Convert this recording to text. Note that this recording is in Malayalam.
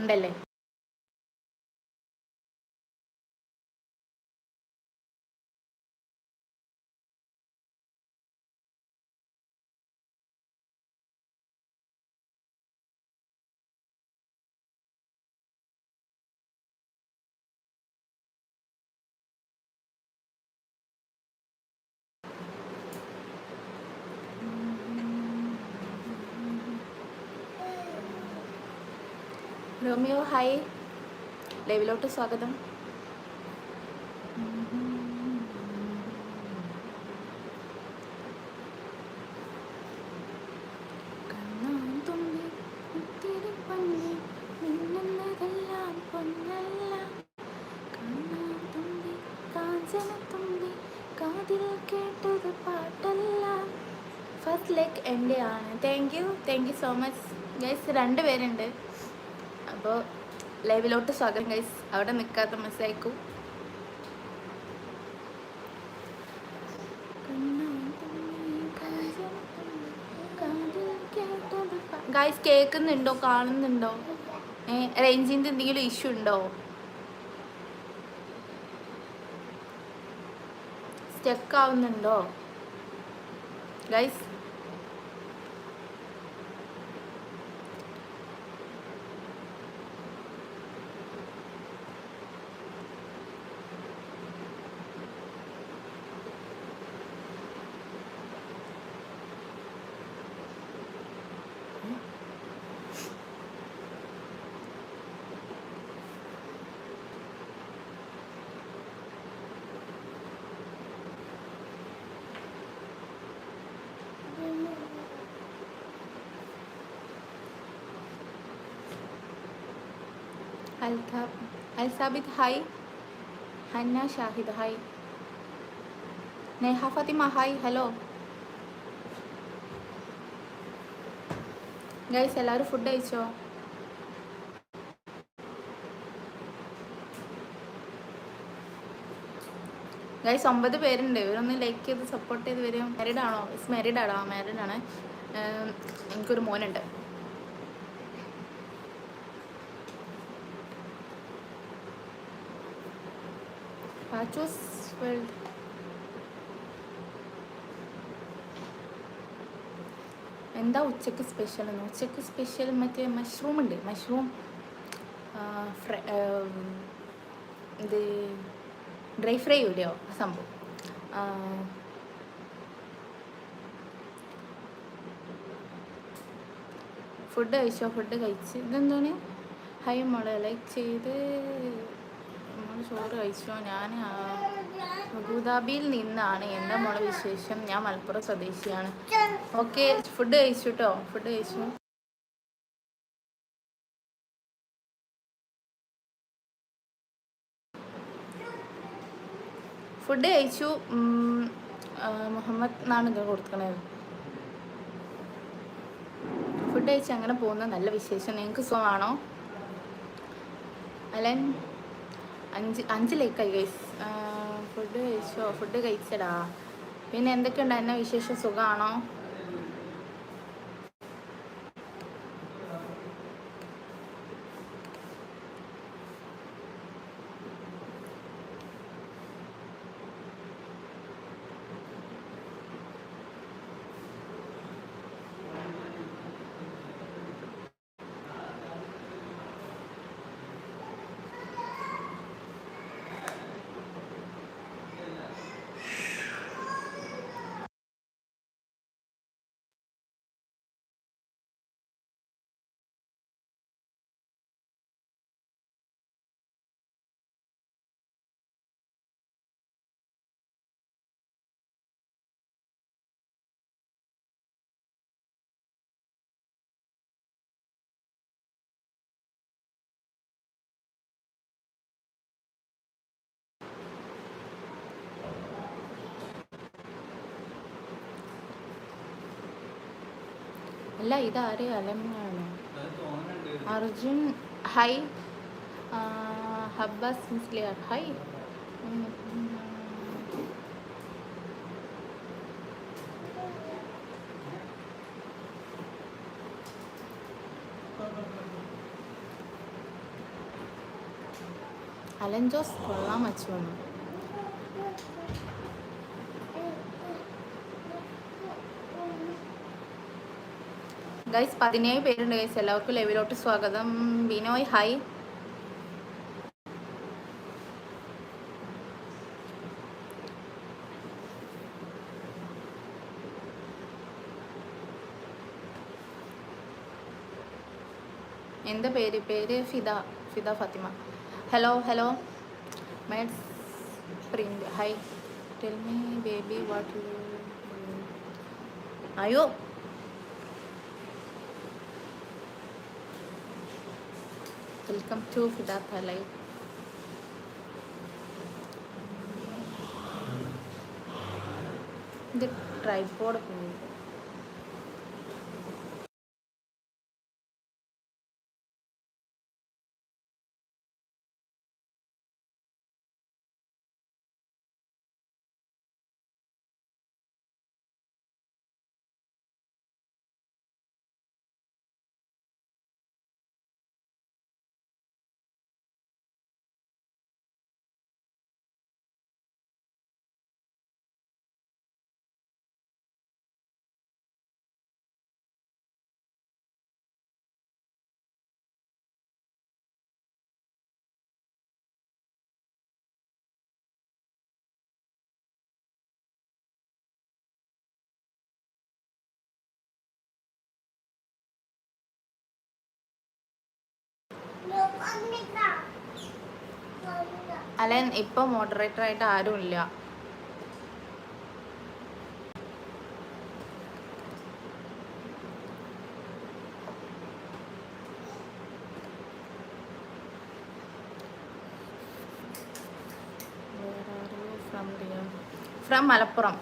ഉണ്ടല്ലേ? റോമിയോ ഹായ് ലൈവിലോട്ട് സ്വാഗതം. ഫസ്റ്റ് ലെഗ് എന്റെ ആണ്. Thank you thank you so much guys രണ്ട് പേരുണ്ട് അപ്പോൾ ലൈവിലോട്ട് സ്വാഗതം ഗൈസ് അവിടെ നിൽക്കാത്ത മിസ്സായിക്കും ഗൈസ് കേൾക്കുന്നുണ്ടോ? കാണുന്നുണ്ടോ? റേഞ്ചിന്റെ എന്തെങ്കിലും ഇഷ്യൂ ഉണ്ടോ? സ്റ്റക്ക് ആവുന്നുണ്ടോ? Guys Alsabid hi. Hanna Shahid hi. Neha Fathima hi hello. Guys എല്ലാവരും ഫുഡ് കഴിച്ചോ? ഗൈസ് ഒമ്പത് പേരുണ്ട്. ഇവരൊന്ന് ലൈക്ക് ചെയ്ത് സപ്പോർട്ട് ചെയ്ത് വരും. മാരീഡ് ആണോ? മാരീഡ് ആണോ? മാരീഡ് ആണ്. എനിക്കൊരു മോനുണ്ട്. പാച്ചൂസ് വേൾഡ് എന്താ ഉച്ചയ്ക്ക് സ്പെഷ്യൽ എന്ന്? ഉച്ചയ്ക്ക് സ്പെഷ്യൽ മറ്റേ മഷ്റൂം ഉണ്ട്. മഷ്റൂം ഇത് ഡ്രൈ ഫ്രൈ ഇല്ലയോ സംഭവം. ഫുഡ് കഴിച്ചോ? ഫുഡ് കഴിച്ച്. ഇതെന്താണ്? ഹൈ മോളെ ലൈക്ക് ചെയ്ത്. ചോറ് കഴിച്ചോ? ഞാൻ അബുദാബിയിൽ നിന്നാണ്. എന്റെ മോളെ വിശേഷം? ഞാൻ മലപ്പുറം സ്വദേശിയാണ്. ഓക്കെ ഫുഡ് കഴിച്ചു കേട്ടോ ഫുഡ് കഴിച്ചു. ഫുഡ് കഴിച്ചു. മുഹമ്മദ് എന്നാണ് ഇത് കൊടുക്കണത്. ഫുഡ് കഴിച്ച് അങ്ങനെ പോകുന്ന നല്ല വിശേഷം. നിങ്ങൾക്ക് സുഖമാണോ? അലൻ? അഞ്ച് അഞ്ച് ലേക്കായി ഗൈസ് ഫുഡ് കഴിച്ചോ? ഫുഡ് കഴിച്ചടാ. പിന്നെ എന്തൊക്കെയുണ്ട്? എന്നെ വിശേഷം? സുഖമാണോ അല്ല ഇതാരെ അലമാണോ Arjun hi Habbas Musliyar. Hi. Alan Jose കൊള്ളാം വച്ചു ഗൈസ് പതിനേഴ് പേരുണ്ട് ഗൈസ് എല്ലാവർക്കും ലൈവിലോട്ട് സ്വാഗതം. ബിനോയ് ഹായ് എന്താ പേര്? പേര് Fida. Fida Fathima. Hello hello mates hi tell me baby what അയ്യോ. വെൽക്കം ടു ഫിദ ലൈവ് ഇത് ട്രൈപ്പോഡ് പോയി അലൻ ഇപ്പൊ മോഡറേറ്റർ ആയിട്ട് ആരും ഇല്ല ഫ്രം മലപ്പുറം.